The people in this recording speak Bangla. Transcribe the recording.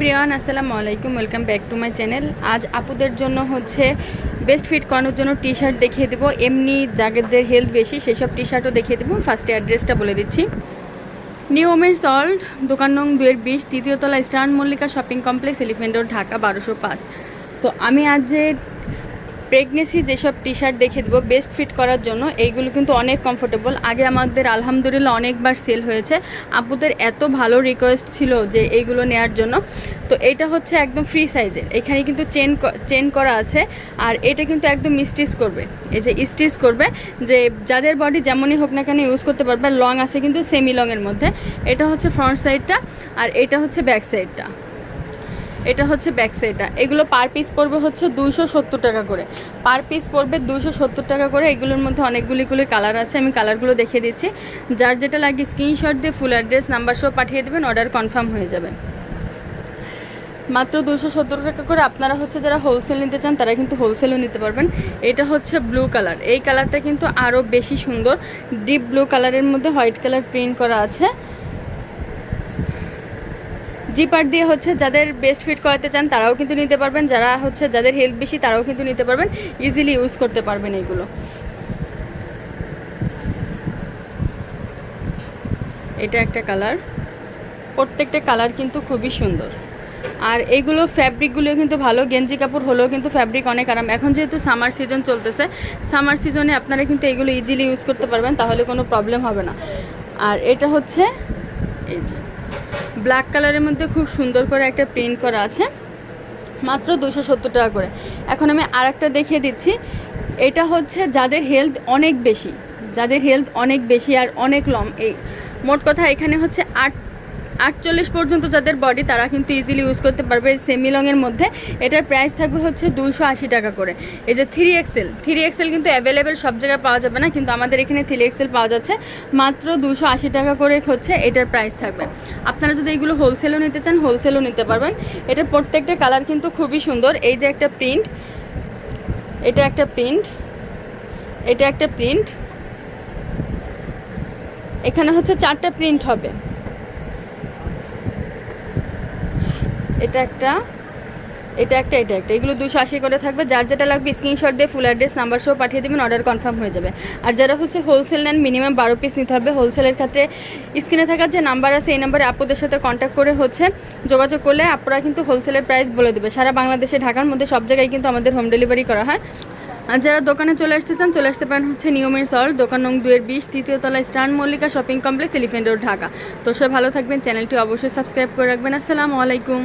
এভরিওয়ান, আসসালামু আলাইকুম, welcome back to my channel. আজ আপুদের জন্য হচ্ছে বেস্ট ফিট করানোর জন্য টি শার্ট দেখিয়ে দেবো। এমনি যাদের হেলথ বেশি সেই সব টি শার্টও দেখিয়ে দেবো। ফার্স্টে অ্যাড্রেসটা বলে দিচ্ছি। নিউ ওমেন সল্ট দোকান নং দুয়ের বিশ তৃতীয়তলা Stern Mallika shopping complex Elephant Road Dhaka বারোশো পাঁচ। তো আমি আজ যে প্রেগনেন্সি যেসব টি শার্ট দেখে দেবো বেস্ট ফিট করার জন্য, এইগুলো কিন্তু অনেক কমফোর্টেবল আগে আমাদের আলহামদুলিল্লাহ অনেকবার সেল হয়েছে। আপুদের এত ভালো রিকোয়েস্ট ছিল যে এইগুলো নেওয়ার জন্য। তো এটা হচ্ছে একদম ফ্রি সাইজের এখানে কিন্তু চেন চেন করা আছে। আর এটা কিন্তু একদম স্টিচ করবে। এই যে স্টিচ করবে যে যাদের বডি যেমনই হোক না কেন ইউজ করতে পারবে লং আছে কিন্তু সেমি লংয়ের মধ্যে। এটা হচ্ছে ফ্রন্ট সাইডটা আর এটা হচ্ছে ব্যাক সাইডটা এটা হচ্ছে ব্যাক সাইডটা এগুলো পার পিস পড়বে হচ্ছে দুইশো সত্তর টাকা করে। পার পিস পড়বে দুইশো সত্তর টাকা করে। এগুলোর মধ্যে অনেকগুলিগুলি কালার আছে। আমি কালারগুলো দেখিয়ে দিচ্ছি। যার যেটা লাগে স্ক্রিনশট দিয়ে ফুল অ্যাড্রেস নাম্বার সহ পাঠিয়ে দেবেন। অর্ডার কনফার্ম হয়ে যাবে। মাত্র দুশো সত্তর টাকা করে আপনারা হচ্ছে যারা হোলসেল নিতে চান, তারা কিন্তু হোলসেলও নিতে পারবেন। এটা হচ্ছে ব্লু কালার এই কালারটা কিন্তু আরও বেশি সুন্দর। ডিপ ব্লু কালারের মধ্যে হোয়াইট কালার প্রিন্ট করা আছে। জিপার দিয়ে হচ্ছে যাদের বেস্ট ফিট করাতে চান, তারাও কিন্তু নিতে পারবেন। যারা হচ্ছে যাদের হেলথ বেশি, তারাও কিন্তু নিতে পারবেন। ইজিলি ইউজ করতে পারবেন এইগুলো এটা একটা কালার প্রত্যেকটা কালার কিন্তু খুবই সুন্দর। আর এইগুলো ফ্যাব্রিকগুলো কিন্তু ভালো। গেঞ্জি কাপড় হলেও কিন্তু ফ্যাব্রিক অনেক আরাম। এখন যেহেতু সামার সিজন চলতেছে সামার সিজনে আপনারা কিন্তু এগুলো ইজিলি ইউজ করতে পারবেন, তাহলে কোনো প্রবলেম হবে না। আর এটা হচ্ছে এই যে ব্ল্যাক কালারের মধ্যে খুব সুন্দর করে একটা প্রিন্ট করা আছে। মাত্র দুশো সত্তর টাকা করে। এখন আমি আর একটা দেখিয়ে দিচ্ছি। এটা হচ্ছে যাদের হেলথ অনেক বেশি, যাদের হেলথ অনেক বেশি আর অনেক লম এই মোট কথা এখানে হচ্ছে আট আটচল্লিশ পর্যন্ত যাদের বডি তারা কিন্তু ইজিলি ইউজ করতে পারবে সেমি লংয়ের মধ্যে। এটার প্রাইস থাকবে হচ্ছে দুশো আশি টাকা করে। এই যে থ্রি এক্সেল থ্রি এক্সেল কিন্তু অ্যাভেলেবেল সব জায়গায় পাওয়া যাবে না, কিন্তু আমাদের এখানে থ্রি এক্সেল পাওয়া যাচ্ছে। মাত্র দুশো আশি টাকা করে হচ্ছে এটার প্রাইস থাকবে। আপনারা যদি এইগুলো হোলসেলও নিতে চান হোলসেলও নিতে পারবেন। এটার প্রত্যেকটা কালার কিন্তু খুবই সুন্দর। এই যে একটা প্রিন্ট এটা একটা প্রিন্ট এটা একটা প্রিন্ট এখানে হচ্ছে চারটা প্রিন্ট হবে। এটা একটা এটা একটা এটা একটা। এগুলো দুশো আশি করে থাকবে। যার যেটা লাগবে স্ক্রিনশট দিয়ে ফুল অ্যাড্রেস নাম্বার সহ পাঠিয়ে দেবেন অর্ডার কনফার্ম হয়ে যাবে। আর যারা হচ্ছে হোলসেল নেন মিনিমাম বারো পিস নিতে হবে। হোলসেলের ক্ষেত্রে স্ক্রিনে থাকার যে নাম্বার আছে, এই নাম্বারে আপুদের সাথে কন্ট্যাক্ট করে হচ্ছে যোগাযোগ করলে আপনারা কিন্তু হোলসেলের প্রাইস বলে দেবে। সারা বাংলাদেশে, ঢাকার মধ্যে সব জায়গায় কিন্তু আমাদের হোম ডেলিভারি করা হয়। আর যারা দোকানে চলে আসতে চান, চলে আসতে পারেন হচ্ছে নিয়মের সল দোকান নং দুয়ের বিশ, তৃতীয় তলায় Stern Mallika shopping complex Elephant Road Dhaka. তো সবাই ভালো থাকবেন। চ্যানেলটি অবশ্যই সাবস্ক্রাইব করে রাখবেন। আসসালামু আলাইকুম।